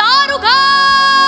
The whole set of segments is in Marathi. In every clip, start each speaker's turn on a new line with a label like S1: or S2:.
S1: darugar.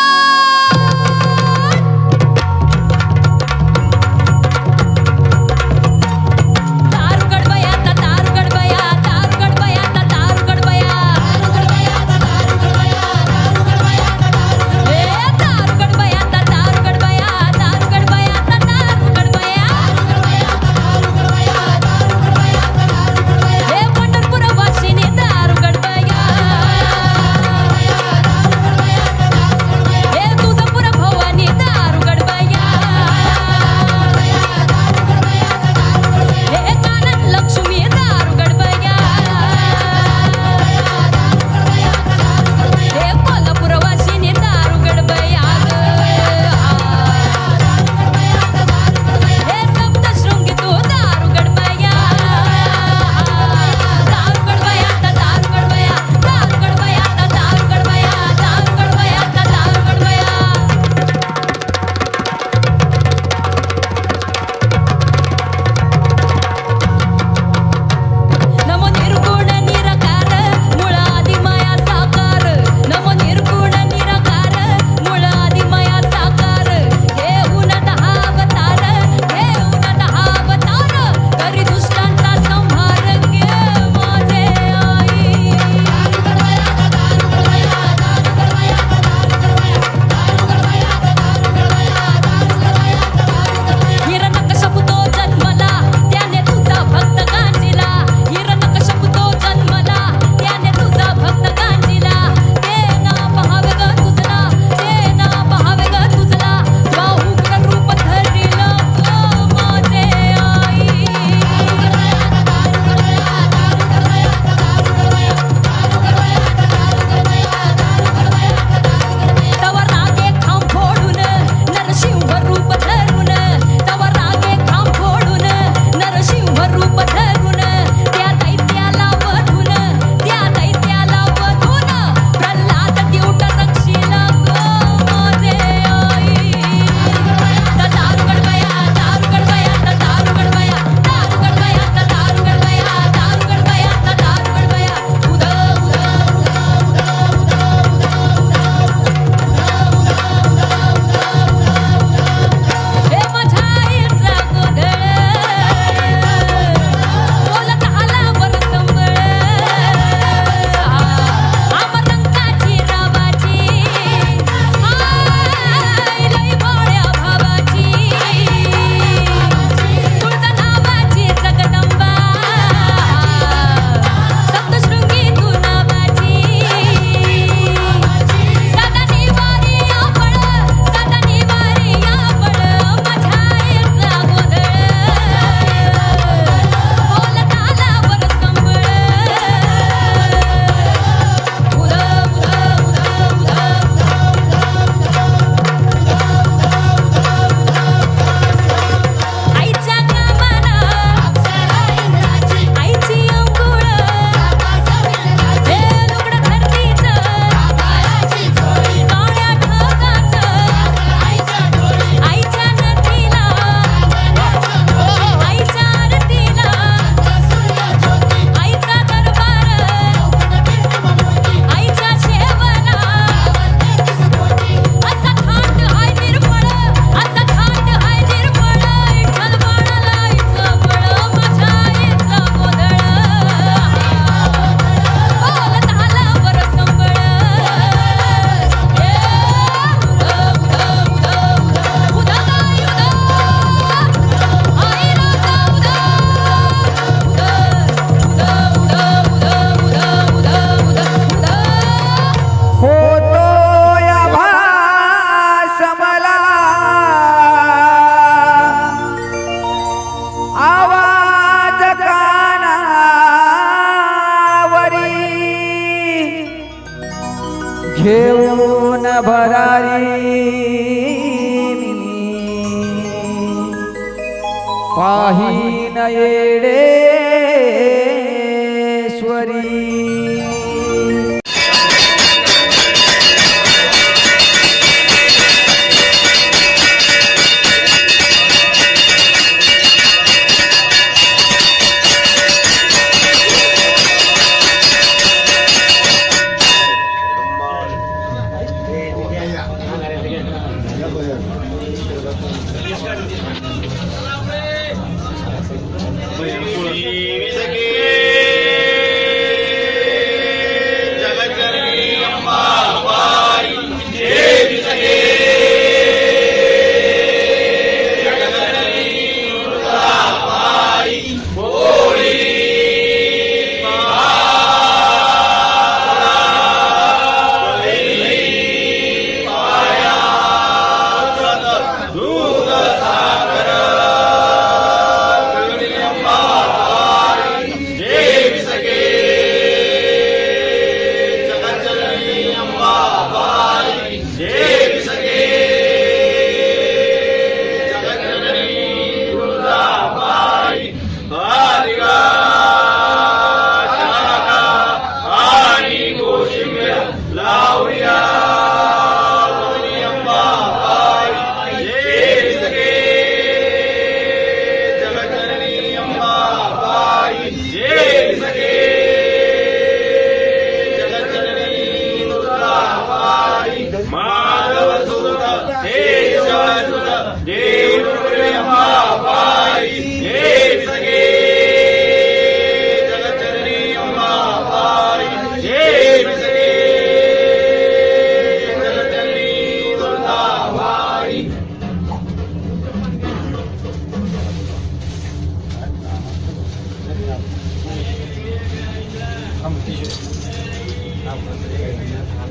S1: येऊन भरारी पाही न येडे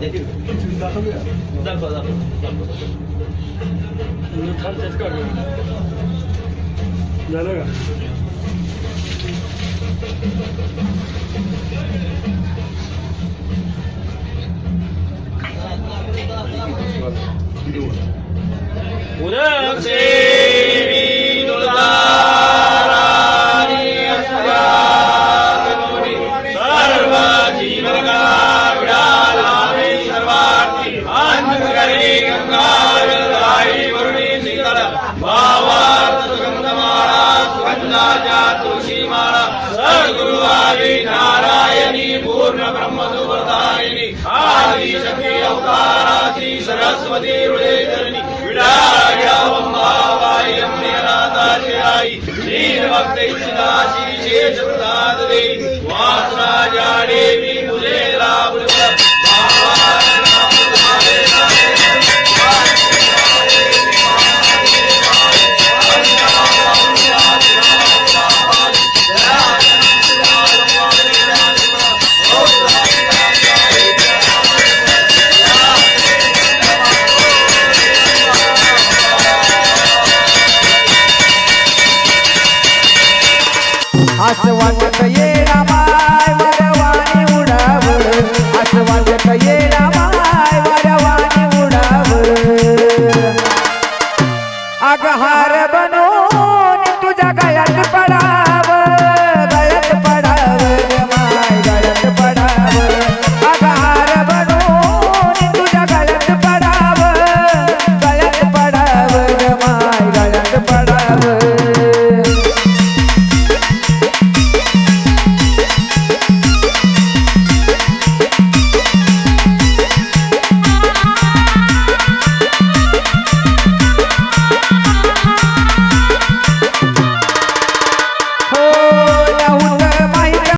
S1: देखिए देखो देखो देखो चेक कर जानेगा उधर से पूर्ण ब्रह्म सुप्रदायिनी आदि शक्ति अवताराची सरस्वती हृदयधरणी विडायावम्बावाय अम्नेनाथाशिरायि श्रीभक्तैश्चिदाशी शेषप्रसाददेवी वासराजा देवी
S2: कुलेरा बनून तुझ्या गळ्यात
S3: पडा.